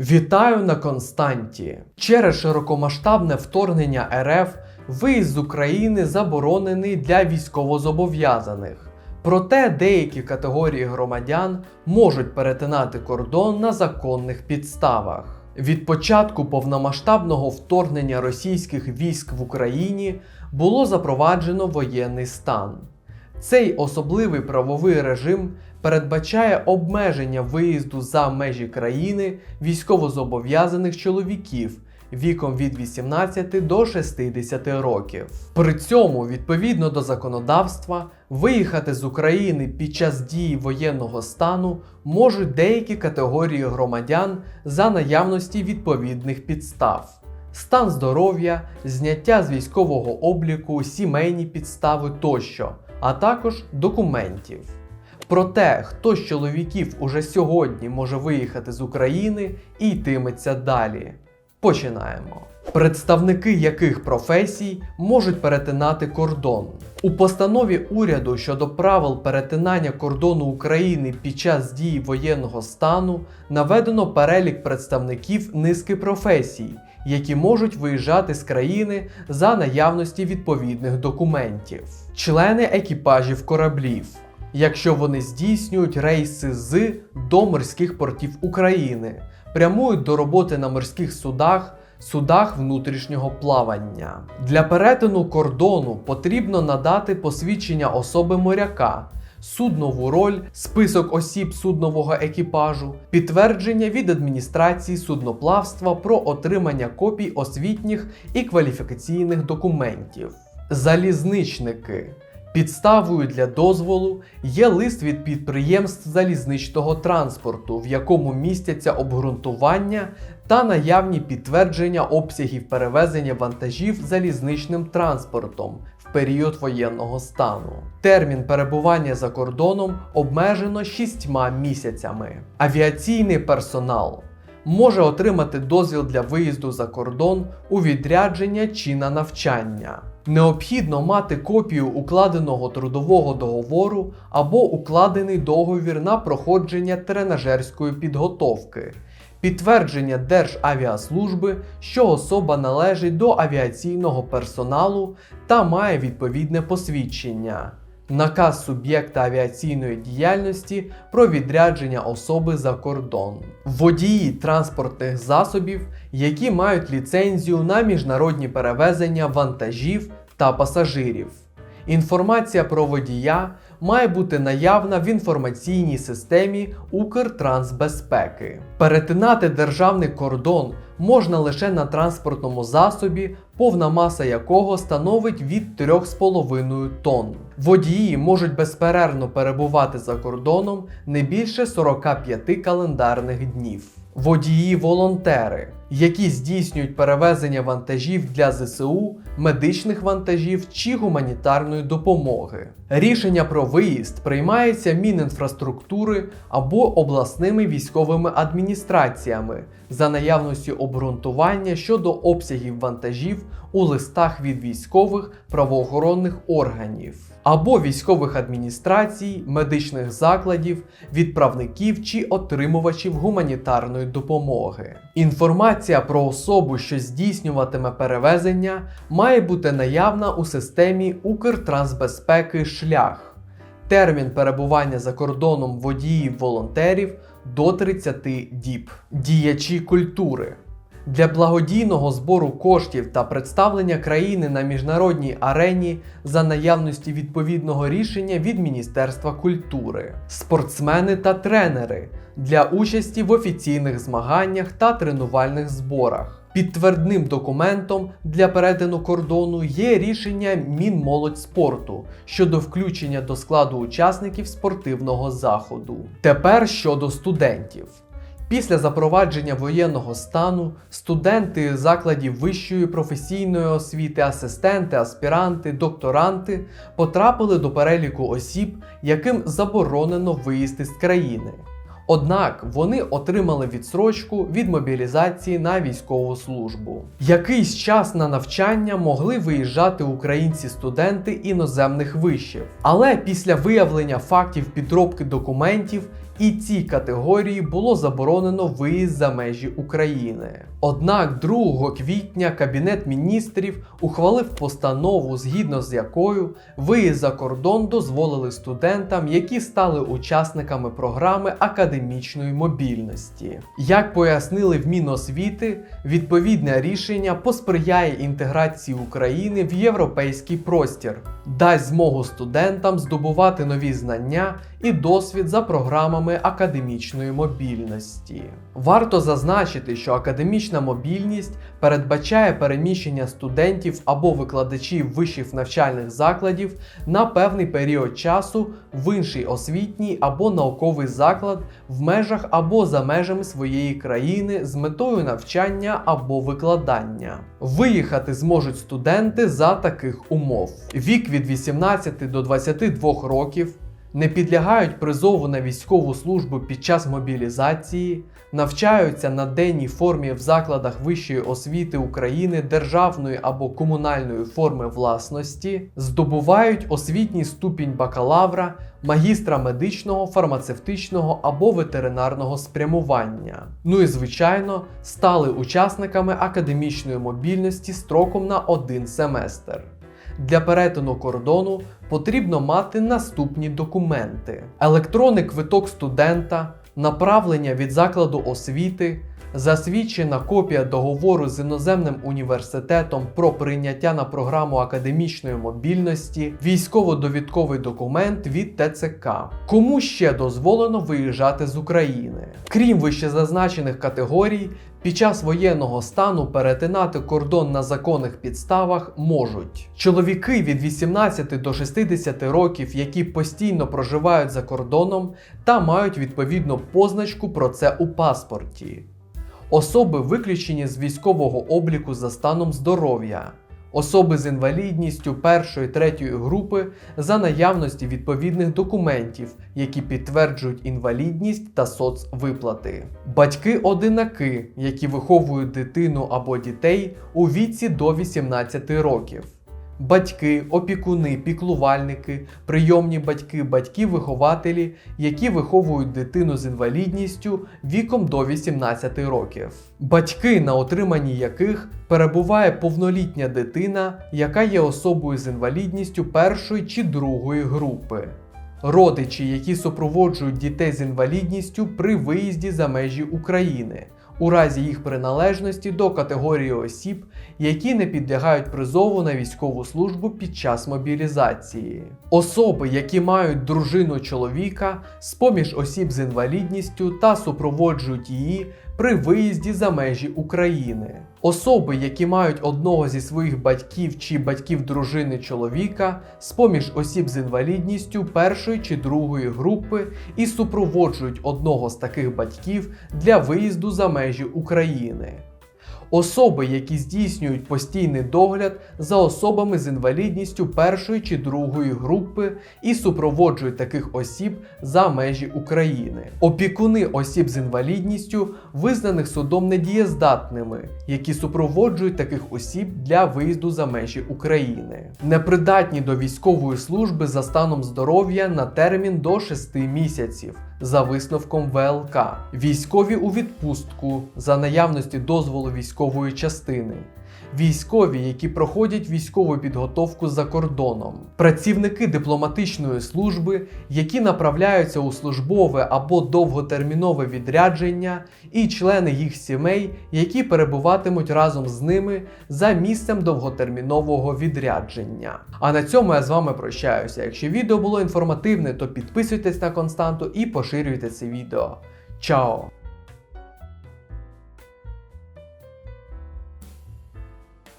Вітаю на Константі. Через широкомасштабне вторгнення РФ виїзд з України заборонений для військовозобов'язаних. Проте деякі категорії громадян можуть перетинати кордон на законних підставах. Від початку повномасштабного вторгнення російських військ в Україні було запроваджено воєнний стан. Цей особливий правовий режим передбачає обмеження виїзду за межі країни військовозобов'язаних чоловіків віком від 18 до 60 років. При цьому, відповідно до законодавства, виїхати з України під час дії воєнного стану можуть деякі категорії громадян за наявності відповідних підстав. Стан здоров'я, зняття з військового обліку, сімейні підстави тощо, а також документів. Проте, хто з чоловіків уже сьогодні може виїхати з України і йтиметься далі. Починаємо. Представники яких професій можуть перетинати кордон. У постанові уряду щодо правил перетинання кордону України під час дії воєнного стану наведено перелік представників низки професій, які можуть виїжджати з країни за наявності відповідних документів, члени екіпажів кораблів, якщо вони здійснюють рейси з до морських портів України, прямують до роботи на морських судах, судах внутрішнього плавання. Для перетину кордону потрібно надати посвідчення особи моряка. Суднову роль, список осіб суднового екіпажу, підтвердження від адміністрації судноплавства про отримання копій освітніх і кваліфікаційних документів. Залізничники. Підставою для дозволу є лист від підприємств залізничного транспорту, в якому містяться обґрунтування та наявні підтвердження обсягів перевезення вантажів залізничним транспортом період воєнного стану. Термін перебування за кордоном обмежено 6 місяцями. Авіаційний персонал може отримати дозвіл для виїзду за кордон у відрядження чи на навчання. Необхідно мати копію укладеного трудового договору або укладений договір на проходження тренажерської підготовки, підтвердження Державіаслужби, що особа належить до авіаційного персоналу та має відповідне посвідчення. Наказ суб'єкта авіаційної діяльності про відрядження особи за кордон, водії транспортних засобів, які мають ліцензію на міжнародні перевезення вантажів та пасажирів. Інформація про водія має бути наявна в інформаційній системі Укртрансбезпеки. Перетинати державний кордон можна лише на транспортному засобі, повна маса якого становить від 3,5 тонн. Водії можуть безперервно перебувати за кордоном не більше 45 календарних днів. Водії-волонтери, які здійснюють перевезення вантажів для ЗСУ, медичних вантажів чи гуманітарної допомоги. Рішення про виїзд приймається Мінінфраструктури або обласними військовими адміністраціями за наявності обґрунтування щодо обсягів вантажів у листах від військових правоохоронних органів або військових адміністрацій, медичних закладів, відправників чи отримувачів гуманітарної допомоги. Інформація про особу, що здійснюватиме перевезення, має бути наявна у системі Укртрансбезпеки Шлях. Термін перебування за кордоном водіїв-волонтерів до 30 діб. Діячі культури. Для благодійного збору коштів та представлення країни на міжнародній арені за наявності відповідного рішення від Міністерства культури, спортсмени та тренери для участі в офіційних змаганнях та тренувальних зборах. Підтвердним документом для перетину кордону є рішення Мінмолодьспорту щодо включення до складу учасників спортивного заходу. Тепер щодо студентів. Після запровадження воєнного стану студенти закладів вищої професійної освіти, асистенти, аспіранти, докторанти потрапили до переліку осіб, яким заборонено виїзд із країни. Однак вони отримали відсрочку від мобілізації на військову службу. Якийсь час на навчання могли виїжджати українці-студенти іноземних вишів, але після виявлення фактів підробки документів і цій категорії було заборонено виїзд за межі України. Однак 2 квітня Кабінет міністрів ухвалив постанову, згідно з якою виїзд за кордон дозволили студентам, які стали учасниками програми академічної мобільності. Як пояснили в Міносвіти, відповідне рішення посприяє інтеграції України в європейський простір, дасть змогу студентам здобувати нові знання і досвід за програмами академічної мобільності. Варто зазначити, що академічна мобільність передбачає переміщення студентів або викладачів вищих навчальних закладів на певний період часу в інший освітній або науковий заклад в межах або за межами своєї країни з метою навчання або викладання. Виїхати зможуть студенти за таких умов: вік від 18 до 22 років не підлягають призову на військову службу під час мобілізації, навчаються на денній формі в закладах вищої освіти України державної або комунальної форми власності, здобувають освітній ступінь бакалавра, магістра медичного, фармацевтичного або ветеринарного спрямування. Ну і звичайно, стали учасниками академічної мобільності строком на один семестр. Для перетину кордону потрібно мати наступні документи: електронний квиток студента, направлення від закладу освіти, засвідчена копія договору з іноземним університетом про прийняття на програму академічної мобільності, військово-довідковий документ від ТЦК. Кому ще дозволено виїжджати з України? Крім вищезазначених категорій, під час воєнного стану перетинати кордон на законних підставах можуть чоловіки від 18 до 60 років, які постійно проживають за кордоном та мають відповідну позначку про це у паспорті, особи виключені з військового обліку за станом здоров'я. Особи з інвалідністю першої третьої групи за наявності відповідних документів, які підтверджують інвалідність та соцвиплати, батьки-одинаки, які виховують дитину або дітей у віці до 18 років. Батьки, опікуни, піклувальники, прийомні батьки, батьки-вихователі, які виховують дитину з інвалідністю віком до 18 років, батьки, на отриманні яких перебуває повнолітня дитина, яка є особою з інвалідністю першої чи другої групи. Родичі, які супроводжують дітей з інвалідністю при виїзді за межі України, у разі їх приналежності до категорії осіб, які не підлягають призову на військову службу під час мобілізації, особи, які мають дружину чоловіка з поміж осіб з інвалідністю та супроводжують її при виїзді за межі України, особи, які мають одного зі своїх батьків чи батьків дружини чоловіка з поміж осіб з інвалідністю першої чи другої групи і супроводжують одного з таких батьків для виїзду за межі України. Особи, які здійснюють постійний догляд за особами з інвалідністю першої чи другої групи і супроводжують таких осіб за межі України, опікуни осіб з інвалідністю, визнаних судом недієздатними, які супроводжують таких осіб для виїзду за межі України, непридатні до військової служби за станом здоров'я на термін до 6 місяців за висновком ВЛК, військові у відпустку за наявності дозволу військової частини, військові, які проходять військову підготовку за кордоном, працівники дипломатичної служби, які направляються у службове або довготермінове відрядження, і члени їх сімей, які перебуватимуть разом з ними за місцем довготермінового відрядження. А на цьому я з вами прощаюся. Якщо відео було інформативне, то підписуйтесь на константу і поширюйте це відео. Чао!